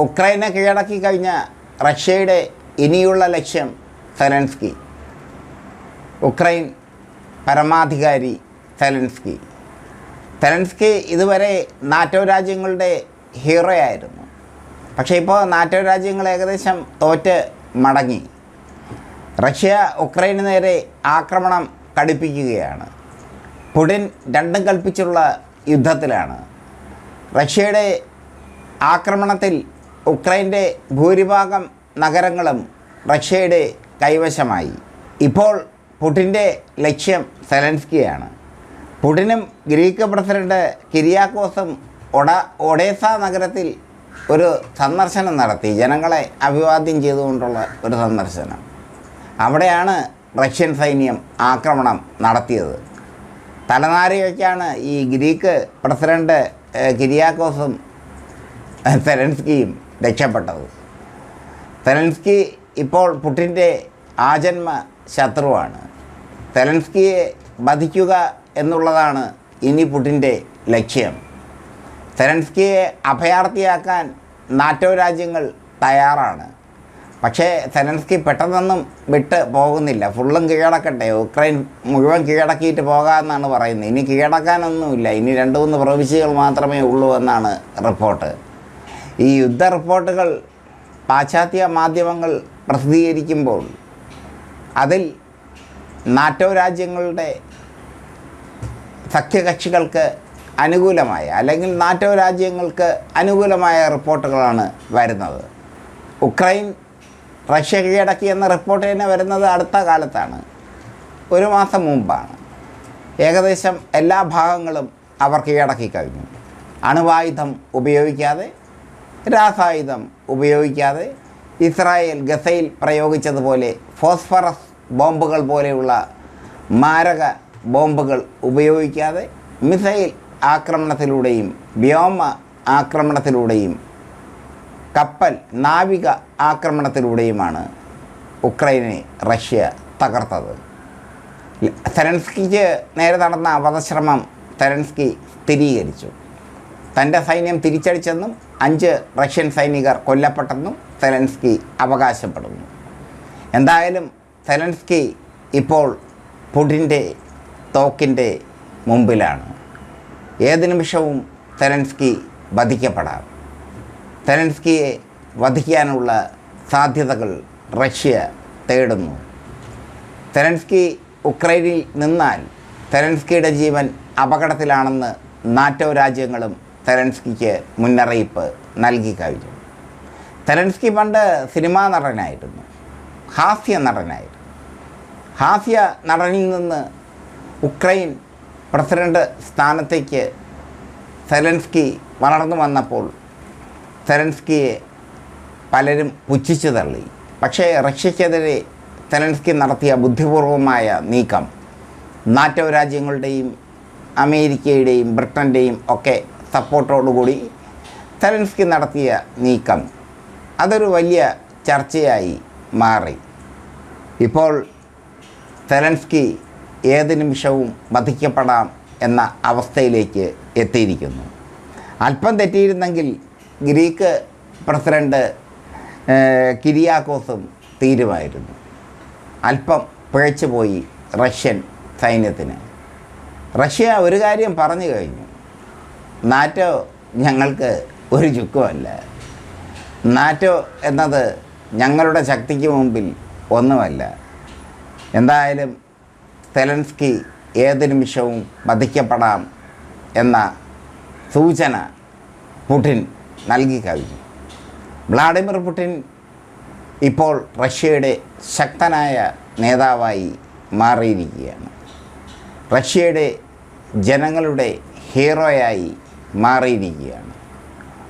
ഉക്രൈനെ കീഴടക്കി കഴിഞ്ഞ റഷ്യയുടെ ഇനിയുള്ള ലക്ഷ്യം സെലൻസ്കി. ഉക്രൈൻ പരമാധികാരി സെലൻസ്കി. സെലൻസ്കി ഇതുവരെ നാറ്റോ രാജ്യങ്ങളുടെ ഹീറോ ആയിരുന്നു പക്ഷേ ഇപ്പോൾ നാറ്റോ രാജ്യങ്ങൾ ഏകദേശം തോറ്റ് മടങ്ങി. റഷ്യ ഉക്രൈന് നേരെ ആക്രമണം കടുപ്പിക്കുകയാണ്. പുടിൻ രണ്ടും കൽപ്പിച്ചുള്ള യുദ്ധത്തിലാണ്. റഷ്യയുടെ ആക്രമണത്തിൽ ഉക്രൈന്റെ ഭൂരിഭാഗം നഗരങ്ങളും റഷ്യയുടെ കൈവശമായി. ഇപ്പോൾ പുടിന്റെ ലക്ഷ്യം സെലൻസ്കിയാണ്. പുടിനും ഗ്രീക്ക് പ്രസിഡന്റ് കിരിയാക്കോസും ഒഡ ഒഡേസ നഗരത്തിൽ ഒരു സന്ദർശനം നടത്തി. ജനങ്ങളെ അഭിവാദ്യം ചെയ്തുകൊണ്ടുള്ള ഒരു സന്ദർശനം. അവിടെയാണ് റഷ്യൻ സൈന്യം ആക്രമണം നടത്തിയത്. തലനാരിഴയ്ക്കാണ് ഈ ഗ്രീക്ക് പ്രസിഡന്റ് കിരിയാക്കോസും സെലൻസ്കിയും രക്ഷപ്പെട്ടത്. തെലൻസ്കി ഇപ്പോൾ പുടിന്റെ ആജന്മ ശത്രുവാണ്. തെലൻസ്കിയെ വധിക്കുക എന്നുള്ളതാണ് ഇനി പുടിന്റെ ലക്ഷ്യം. സെലൻസ്കിയെ അഭയാർത്ഥിയാക്കാൻ നാറ്റോ രാജ്യങ്ങൾ തയ്യാറാണ്. പക്ഷേ സെലൻസ്കി പെട്ടെന്നൊന്നും വിട്ട് പോകുന്നില്ല. ഫുള്ളും കീഴടക്കട്ടെ. ഉക്രൈൻ മുഴുവൻ കീഴടക്കിയിട്ട് പോകാമെന്നാണ് പറയുന്നത്. ഇനി കീഴടക്കാനൊന്നുമില്ല. ഇനി രണ്ട് മൂന്ന് പ്രവിശ്യകൾ മാത്രമേ ഉള്ളൂ എന്നാണ് റിപ്പോർട്ട്. ഈ യുദ്ധ റിപ്പോർട്ടുകൾ പാശ്ചാത്യ മാധ്യമങ്ങൾ പ്രസിദ്ധീകരിക്കുമ്പോൾ അതിൽ നാറ്റോ രാജ്യങ്ങളുടെ സഖ്യകക്ഷികൾക്ക് അനുകൂലമായ അല്ലെങ്കിൽ നാറ്റോ രാജ്യങ്ങൾക്ക് അനുകൂലമായ റിപ്പോർട്ടുകളാണ് വരുന്നത്. ഉക്രൈൻ റഷ്യ കീഴടക്കി എന്ന റിപ്പോർട്ട് തന്നെ വരുന്നത് അടുത്ത കാലത്താണ്. ഒരു മാസം മുമ്പാണ്. ഏകദേശം എല്ലാ ഭാഗങ്ങളും അവർ കീഴടക്കി കഴിഞ്ഞു. അണുവായുധം ഉപയോഗിക്കാതെ രാസായുധം ഉപയോഗിക്കാതെ ഇസ്രായേൽ ഗസയിൽ പ്രയോഗിച്ചതുപോലെ ഫോസ്ഫറസ് ബോംബുകൾ പോലെയുള്ള മാരക ബോംബുകൾ ഉപയോഗിക്കാതെ മിസൈൽ ആക്രമണത്തിലൂടെയും വ്യോമ ആക്രമണത്തിലൂടെയും കപ്പൽ നാവിക ആക്രമണത്തിലൂടെയുമാണ് ഉക്രൈനെ റഷ്യ തകർത്തത്. തെരൻസ്കിക്ക് നേരെ നടന്ന വധശ്രമം തെരൻസ്കി സ്ഥിരീകരിച്ചു. തന്റെ സൈന്യം തിരിച്ചടിച്ചെന്നും അഞ്ച് റഷ്യൻ സൈനികർ കൊല്ലപ്പെട്ടെന്നും സെലൻസ്കി അവകാശപ്പെടുന്നു. എന്തായാലും സെലൻസ്കി ഇപ്പോൾ പുടിന്റെ തോക്കിന്റെ മുമ്പിലാണ്. ഏത് നിമിഷവും സെലൻസ്കി വധിക്കപ്പെടാം. സെലൻസ്കിയെ വധിക്കാനുള്ള സാധ്യതകൾ റഷ്യ തേടുന്നു. സെലൻസ്കി ഉക്രൈനിൽ നിന്നാൽ സെലൻസ്കിയുടെ ജീവൻ അപകടത്തിലാണെന്ന് നാറ്റോ രാജ്യങ്ങളും സെലൻസ്കിക്ക് മുന്നറിയിപ്പ് നൽകി കഴിഞ്ഞു. തെരൻസ്കി പണ്ട് സിനിമാ നടനായിരുന്നു. ഹാസ്യ നടനായിരുന്നു. ഹാസ്യ നടനിൽ നിന്ന് ഉക്രൈൻ പ്രസിഡന്റ് സ്ഥാനത്തേക്ക് സെലൻസ്കി വളർന്നു വന്നപ്പോൾ സെലൻസ്കിയെ പലരും പുച്ഛിച്ചു തള്ളി. പക്ഷേ റഷ്യക്കെതിരെ സെലൻസ്കി നടത്തിയ ബുദ്ധിപൂർവമായ നീക്കം നാറ്റോ രാജ്യങ്ങളുടെയും അമേരിക്കയുടെയും ബ്രിട്ടന്റെയും ഒക്കെ സപ്പോർട്ടോടുകൂടി സെലൻസ്കി നടത്തിയ നീക്കം അതൊരു വലിയ ചർച്ചയായി മാറി. ഇപ്പോൾ സെലൻസ്കി ഏത് നിമിഷവും വധിക്കപ്പെടാം എന്ന അവസ്ഥയിലേക്ക് എത്തിയിരിക്കുന്നു. അല്പം തെറ്റിയിരുന്നെങ്കിൽ ഗ്രീക്ക് പ്രസിഡന്റ് ഏഹ്, കിരിയാക്കോസും തീരുമായിരുന്നു. അല്പം പിഴച്ചുപോയി റഷ്യൻ സൈന്യത്തിന്. റഷ്യ ഒരു കാര്യം പറഞ്ഞു കഴിഞ്ഞു. നാറ്റോ ഞങ്ങൾക്ക് ഒരു ചുക്കുമല്ല. നാറ്റോ എന്നത് ഞങ്ങളുടെ ശക്തിക്ക് മുമ്പിൽ ഒന്നുമല്ല. എന്തായാലും സെലൻസ്കി ഏത് നിമിഷവും വധിക്കപ്പെടാം എന്ന സൂചന പുടിൻ നൽകി കഴിഞ്ഞു. വ്ളാഡിമിർ പുടിൻ ഇപ്പോൾ റഷ്യയുടെ ശക്തനായ നേതാവായി മാറിയിരിക്കുകയാണ്. റഷ്യയുടെ ജനങ്ങളുടെ ഹീറോയായി മാറിയിരിക്കുകയാണ്.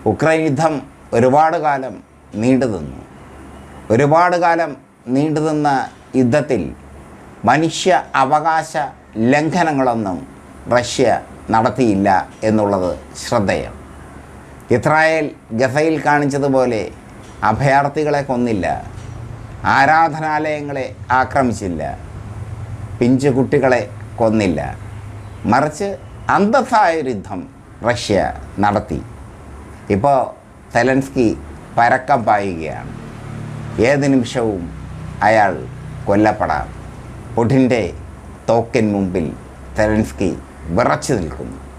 ഉക്രൈൻ യുദ്ധം ഒരുപാട് കാലം നീണ്ടുനിന്നു ഒരുപാട് കാലം നീണ്ടുനിന്ന യുദ്ധത്തിൽ മനുഷ്യ അവകാശ ലംഘനങ്ങളൊന്നും റഷ്യ നടത്തിയില്ല എന്നുള്ളത് ശ്രദ്ധേയം. ഇസ്രായേൽ ഗസയിൽ കാണിച്ചതുപോലെ അഭയാർത്ഥികളെ കൊന്നില്ല ആരാധനാലയങ്ങളെ ആക്രമിച്ചില്ല പിഞ്ചു കുട്ടികളെ കൊന്നില്ല. മറിച്ച് അന്തസ്സായൊരു യുദ്ധം റഷ്യ നടത്തി. ഇപ്പോൾ സെലൻസ്കി പരക്കം പായുകയാണ്. ഏത് നിമിഷവും അയാൾ കൊല്ലപ്പെടാം. പുടിന്റെ തോക്കിൻ മുമ്പിൽ സെലൻസ്കി വിറച്ചു നിൽക്കുന്നു.